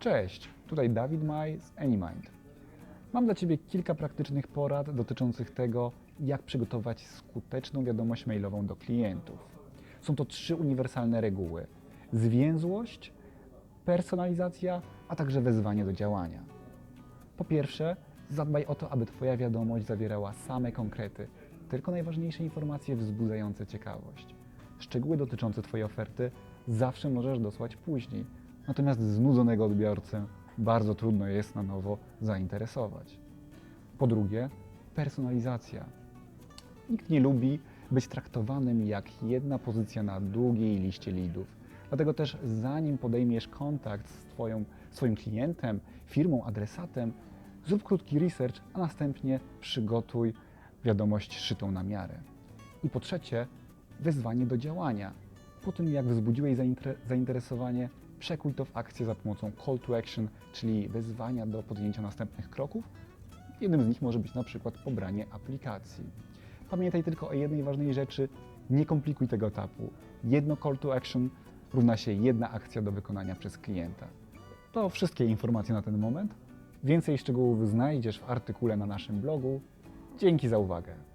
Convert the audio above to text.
Cześć, tutaj Dawid Maj z AnyMind. Mam dla Ciebie kilka praktycznych porad dotyczących tego, jak przygotować skuteczną wiadomość mailową do klientów. Są to trzy uniwersalne reguły: zwięzłość, personalizacja, a także wezwanie do działania. Po pierwsze, zadbaj o to, aby Twoja wiadomość zawierała same konkrety, tylko najważniejsze informacje wzbudzające ciekawość. Szczegóły dotyczące Twojej oferty zawsze możesz dosłać później, natomiast znudzonego odbiorcę bardzo trudno jest na nowo zainteresować. Po drugie, personalizacja. Nikt nie lubi być traktowanym jak jedna pozycja na długiej liście leadów. Dlatego też zanim podejmiesz kontakt z twoją, swoim klientem, firmą, adresatem, zrób krótki research, a następnie przygotuj wiadomość szytą na miarę. I po trzecie, wezwanie do działania. Po tym, jak wzbudziłeś zainter- zainteresowanie, przekuj to w akcję za pomocą call to action, czyli wezwania do podjęcia następnych kroków. Jednym z nich może być na przykład pobranie aplikacji. Pamiętaj tylko o jednej ważnej rzeczy: nie komplikuj tego etapu. Jedno call to action równa się jedna akcja do wykonania przez klienta. To wszystkie informacje na ten moment. Więcej szczegółów znajdziesz w artykule na naszym blogu. Dzięki za uwagę.